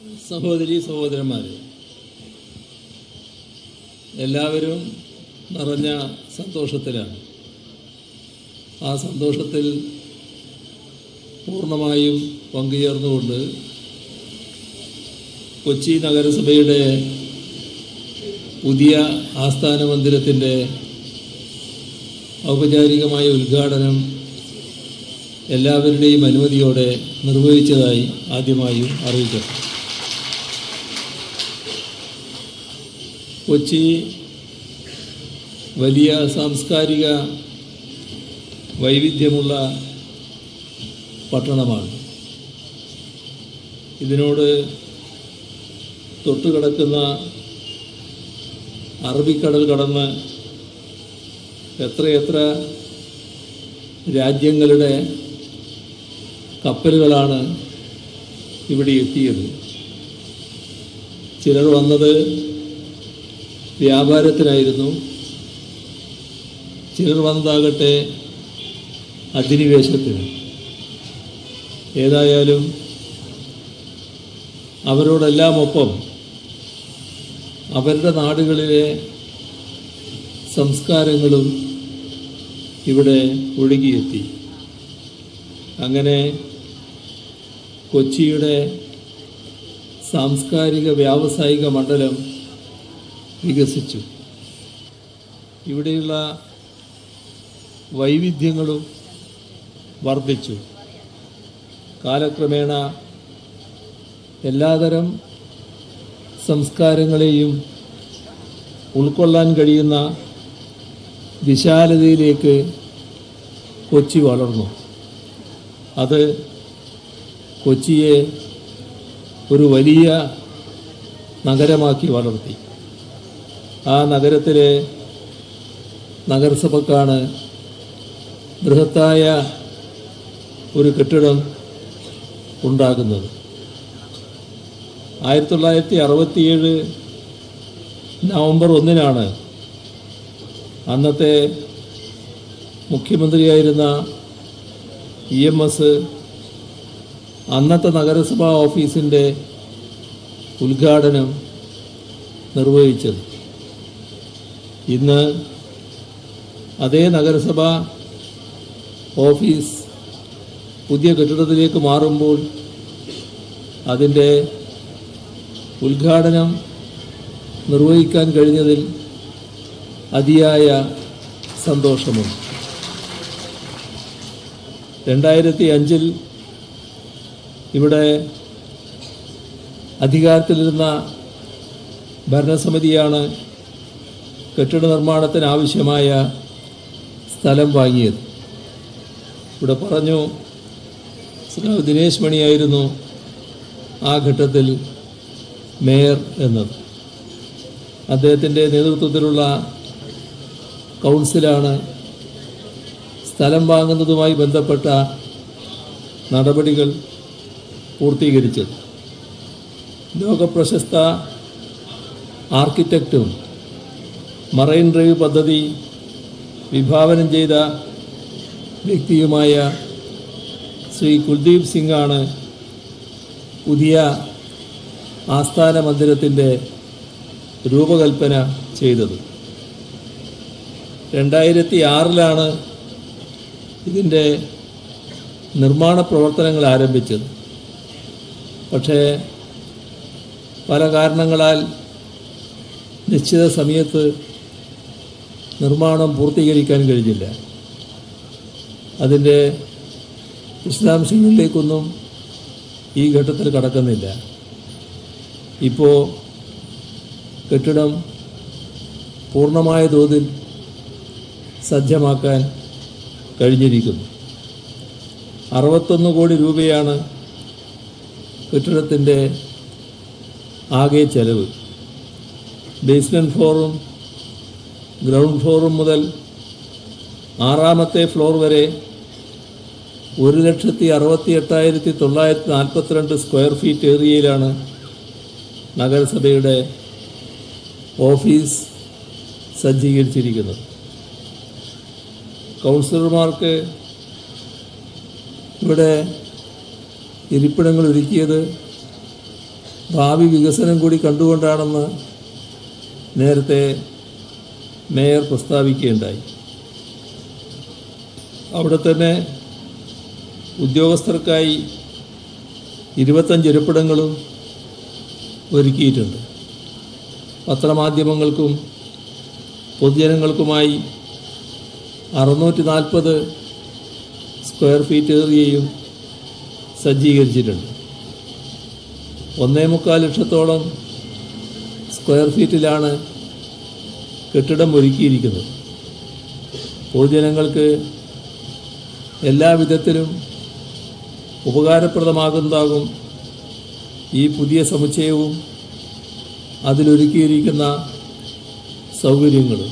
സഹോദരി സഹോദരന്മാരെ എല്ലാവരും നിറഞ്ഞ സന്തോഷത്തിലാണ്. ആ സന്തോഷത്തിൽ പൂർണമായും പങ്കുചേർന്നുകൊണ്ട് കൊച്ചി നഗരസഭയുടെ പുതിയ ആസ്ഥാന മന്ദിരത്തിന്റെ ഔപചാരികമായ ഉദ്ഘാടനം എല്ലാവരുടെയും അനുമതിയോടെ നിർവഹിച്ചതായി ആദ്യമായും അറിയിക്കട്ടെ കൊച്ചി വലിയ സാംസ്കാരിക വൈവിധ്യമുള്ള പട്ടണമാണ്. ഇതിനോട് തൊട്ടുകിടക്കുന്ന അറബിക്കടൽ കടന്ന് എത്രയെത്ര രാജ്യങ്ങളുടെ കപ്പലുകളാണ് ഇവിടെ എത്തിയത്. ചിലർ വന്നത് വ്യാപാരത്തിനായിരുന്നു. ചിലർ വന്നതാകട്ടെ അധിനിവേശത്തിന്. ഏതായാലും അവരോടെല്ലാം ഒപ്പം അവരുടെ നാടുകളിലെ സംസ്കാരങ്ങളും ഇവിടെ ഒഴുകിയെത്തി. അങ്ങനെ കൊച്ചിയുടെ സാംസ്കാരിക വ്യാവസായിക മണ്ഡലം വികസിച്ചു. ഇവിടെയുള്ള വൈവിധ്യങ്ങളും വർദ്ധിച്ചു. കാലക്രമേണ എല്ലാതരം സംസ്കാരങ്ങളെയും ഉൾക്കൊള്ളാൻ കഴിയുന്ന വിശാലതയിലേക്ക് കൊച്ചി വളർന്നു. അത് കൊച്ചിയെ ഒരു വലിയ നഗരമാക്കി വളർത്തി. ആ നഗരത്തിലെ നഗരസഭക്കാണ് ബൃഹത്തായ ഒരു കെട്ടിടം ഉണ്ടാകുന്നത് ആയിരത്തി തൊള്ളായിരത്തി അറുപത്തിയേഴ് നവംബർ ഒന്നിനാണ് അന്നത്തെ മുഖ്യമന്ത്രിയായിരുന്ന ഇ എം എസ് അന്നത്തെ നഗരസഭാ ഓഫീസിന്റെ ഉദ്ഘാടനം നിർവഹിച്ചത്. ഇന്ന് അതേ നഗരസഭ ഓഫീസ് പുതിയ കെട്ടിടത്തിലേക്ക് മാറുമ്പോൾ അതിന്റെ ഉദ്ഘാടനം നിർവഹിക്കാൻ കഴിഞ്ഞതിൽ അതിയായ സന്തോഷമുണ്ട്. രണ്ടായിരത്തി അഞ്ചിൽ ഇവിടെ അധികാരത്തിലിരുന്ന ഭരണസമിതിയാണ് കെട്ടിട നിർമ്മാണത്തിന് ആവശ്യമായ സ്ഥലം വാങ്ങിയത്. ഇവിടെ പറഞ്ഞു ദിനേശ് മണിയായിരുന്നു ആ ഘട്ടത്തിൽ മേയർ എന്നത്. അദ്ദേഹത്തിന്റെ നേതൃത്വത്തിലുള്ള കൗൺസിലാണ് സ്ഥലം വാങ്ങുന്നതുമായി ബന്ധപ്പെട്ട നടപടികൾ പൂർത്തീകരിച്ചത്. ലോകപ്രശസ്ത ആർക്കിടെക്റ്റും മറൈൻ ഡ്രൈവ് പദ്ധതി വിഭാവനം ചെയ്ത വ്യക്തിയുമായ ശ്രീ കുൽദീപ് സിംഗാണ് പുതിയ ആസ്ഥാന മന്ദിരത്തിന്റെ രൂപകൽപ്പന ചെയ്തത്. രണ്ടായിരത്തി ആറിലാണ് ഇതിന്റെ നിർമ്മാണ പ്രവർത്തനങ്ങൾ ആരംഭിച്ചത്. പക്ഷേ പല കാരണങ്ങളാൽ നിശ്ചിത സമയത്ത് നിർമ്മാണം പൂർത്തീകരിക്കാൻ കഴിഞ്ഞില്ല. അതിന്റെ വിശദാംശങ്ങളിലേക്കൊന്നും ഈ ഘട്ടത്തിൽ കടക്കുന്നില്ല. ഇപ്പോൾ കെട്ടിടം പൂർണമായ തോതിൽ സജ്ജമാക്കാൻ കഴിഞ്ഞിരിക്കുന്നു. അറുപത്തൊന്ന് കോടി രൂപയാണ് കെട്ടിടത്തിന്റെ ആകെ ചെലവ്. ബേസ്മെന്റ് ഫ്ലോറും ഗ്രൗണ്ട് ഫ്ലോർ മുതൽ ആറാമത്തെ ഫ്ലോർ വരെ ഒരു ലക്ഷത്തി അറുപത്തി എട്ടായിരത്തി തൊള്ളായിരത്തി നാൽപ്പത്തിരണ്ട് സ്ക്വയർ ഫീറ്റ് ഏരിയയിലാണ് നഗരസഭയുടെ ഓഫീസ് സജ്ജീകരിച്ചിരിക്കുന്നത്. കൗൺസിലർമാർക്ക് ഇവിടെ ഇരിപ്പിടങ്ങൾ ഒരുക്കിയത് ഭാവി വികസനം കൂടി കണ്ടുകൊണ്ടാണെന്ന് നേരത്തെ മേയർ പ്രസ്താവിക്കുകയുണ്ടായി. അവിടെ തന്നെ ഉദ്യോഗസ്ഥർക്കായി ഇരുപത്തഞ്ച് ഇരിപ്പിടങ്ങളും ഒരുക്കിയിട്ടുണ്ട്. പത്രമാധ്യമങ്ങൾക്കും പൊതുജനങ്ങൾക്കുമായി അറുന്നൂറ്റി നാൽപ്പത് സ്ക്വയർ ഫീറ്റ് ഏറിയയും സജ്ജീകരിച്ചിട്ടുണ്ട്. ഒന്നേ മുക്കാൽ ലക്ഷത്തോളം സ്ക്വയർ ഫീറ്റിലാണ് കെട്ടിടം ഒരുക്കിയിരിക്കുന്നത് പൊതുജനങ്ങൾക്ക് എല്ലാ വിധത്തിലും ഉപകാരപ്രദമാകുന്നതാകും ഈ പുതിയ സമുച്ചയവും അതിലൊരുക്കിയിരിക്കുന്ന സൗകര്യങ്ങളും.